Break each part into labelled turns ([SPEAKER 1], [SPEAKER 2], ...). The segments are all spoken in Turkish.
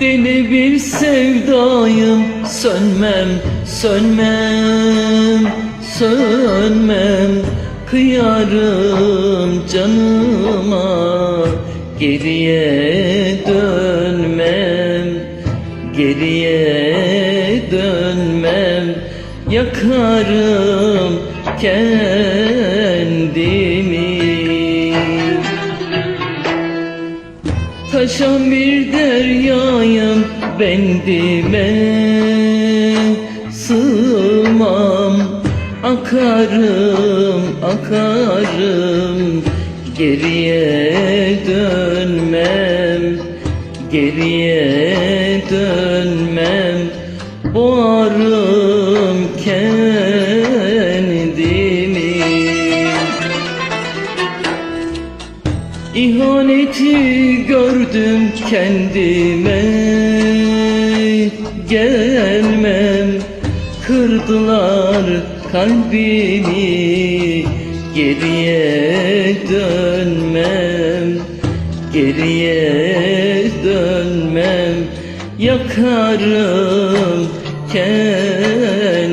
[SPEAKER 1] Böyle bir sevdayım. Sönmem, sönmem, sönmem. Kıyarım canıma geriye dönmem. Geriye dönmem. Yakarım kendimi Taşan bir deryayım bendime sığmam Akarım akarım. Geriye dönmem Geriye dönmem. Boğarım kendimi kendime Gelmem. Kırdılar kalbimi Geriye dönmem. Geriye dönmem. Yakarım kendimi.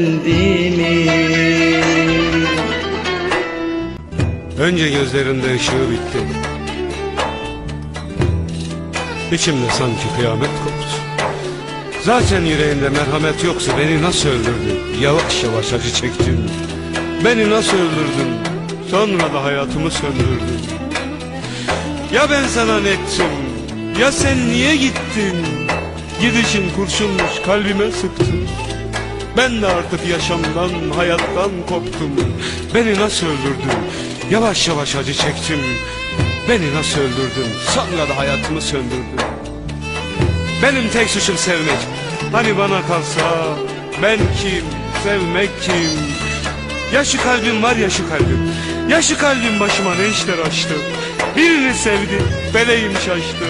[SPEAKER 2] Önce gözlerinde ışığı bitti. İçimde sanki kıyamet koptu. Zaten yüreğimde merhamet yoksa beni nasıl öldürdün? Yavaş yavaş acı çektim. Beni nasıl öldürdün? Sonra da hayatımı söndürdün. Ya ben sana ne ettim? Ya sen niye gittin? Gidişin kurşunmuş kalbime sıktın. Ben de artık yaşamdan, hayattan koptum. Beni nasıl öldürdün? Yavaş yavaş acı çektim. Beni nasıl öldürdün? Sonra da hayatımı söndürdün. Benim tek suçum sevmek. Hani bana kalsa ben kim, sevmek kim? Ya şu kalbim var ya şu kalbim. Ya kalbim başıma ne işler açtı. Birini sevdi, feleğim şaştı.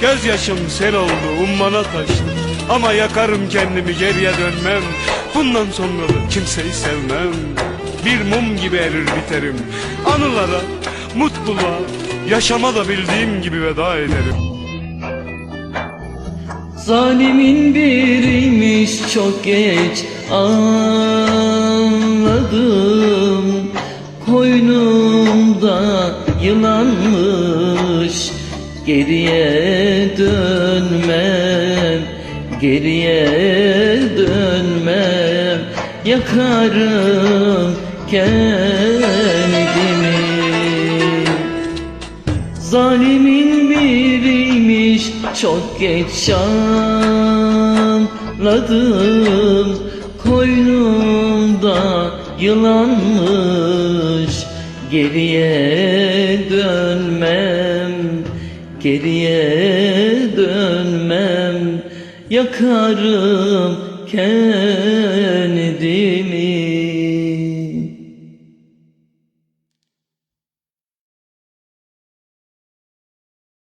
[SPEAKER 2] Gözyaşım sel oldu, ummana taştı. Ama yakarım kendimi geriye dönmem. Bundan sonra da kimseyi sevmem. Bir mum gibi erir biterim. Anılara, mutluluğa, yaşama da bildiğim gibi veda ederim.
[SPEAKER 1] Zalimin biriymiş çok geç anladım. Koynumda yılanmış Geriye dönmem Geriye dönmem. Yakarım kendimi Zalimin biriymiş çok geç anladım Koynumda yılanmış Geriye dönmem Geriye dönmem. Yakarım kendimi